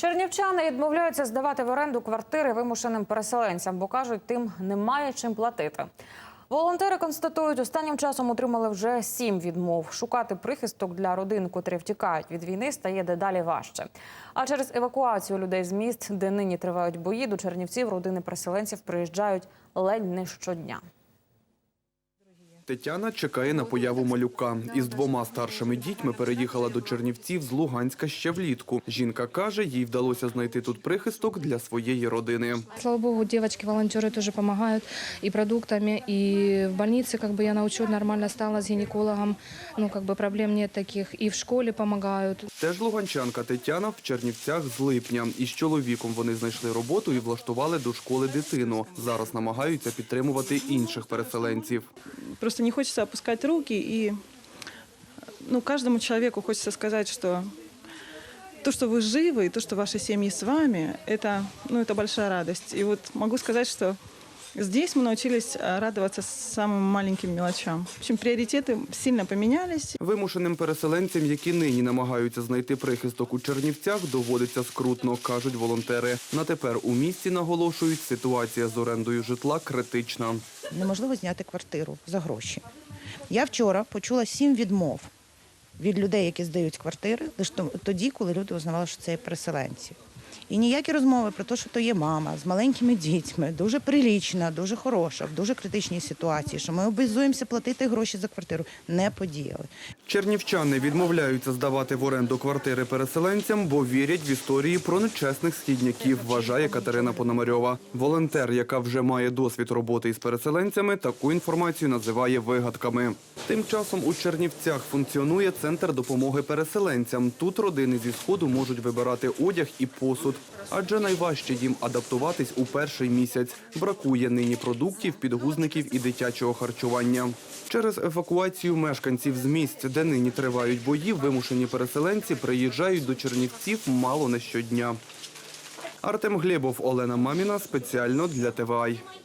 Чернівчани відмовляються здавати в оренду квартири вимушеним переселенцям, бо кажуть, тим немає чим платити. Волонтери констатують, останнім часом отримали вже сім відмов. Шукати прихисток для родин, котрі втікають від війни, стає дедалі важче. А через евакуацію людей з міст, де нині тривають бої, до Чернівців родини переселенців приїжджають ледь не щодня. Тетяна чекає на появу малюка. Із двома старшими дітьми переїхала до Чернівців з Луганська ще влітку. Жінка каже, їй вдалося знайти тут прихисток для своєї родини. Слава богу, девочки-волонтеры тоже помогают и продуктами, и в больнице как бы я на учет нормально стала с гинекологом, ну как бы проблем нет таких, и в школе помогают. Теж луганчанка Тетяна в Чернівцях з липня. Із чоловіком вони знайшли роботу і влаштували до школи дитину. Зараз намагаються підтримувати інших переселенців. Просто не хочется опускать руки и ну, каждому человеку хочется сказать, что то, что вы живы, и то, что ваши семьи с вами, это, ну, это большая радость. И вот могу сказать, что здесь мы научились а, радоваться самым маленьким мелочам. В общем, приоритеты сильно поменялись. Вимушеним переселенцям, які нині намагаються знайти прихисток у Чернівцях, доводиться скрутно, кажуть волонтери. На тепер у місті наголошують, ситуація з орендою житла критична. неможливо зняти квартиру за гроші. Я вчора почула сім відмов від людей, які здають квартири, лише то- тоді, коли люди узнавали, що це є переселенці. І ніякі розмови про те, що то є мама з маленькими дітьми, дуже прилічна, дуже хороша, в дуже критичній ситуації, що ми обов'язуємося платити гроші за квартиру, не подіяли. Чернівчани відмовляються здавати в оренду квартири переселенцям, бо вірять в історії про нечесних східняків, вважає Катерина Пономарьова. Волонтер, яка вже має досвід роботи із переселенцями, таку інформацію називає вигадками. Тим часом у Чернівцях функціонує центр допомоги переселенцям. Тут родини зі сходу можуть вибирати одяг і посуд, адже найважче їм адаптуватись у перший місяць. Бракує нині продуктів, підгузників і дитячого харчування. Через евакуацію мешканців з місць, де нині тривають бої, вимушені переселенці приїжджають до Чернівців мало не щодня. Артем Глєбов, Олена Маміна спеціально для ТВАЙ.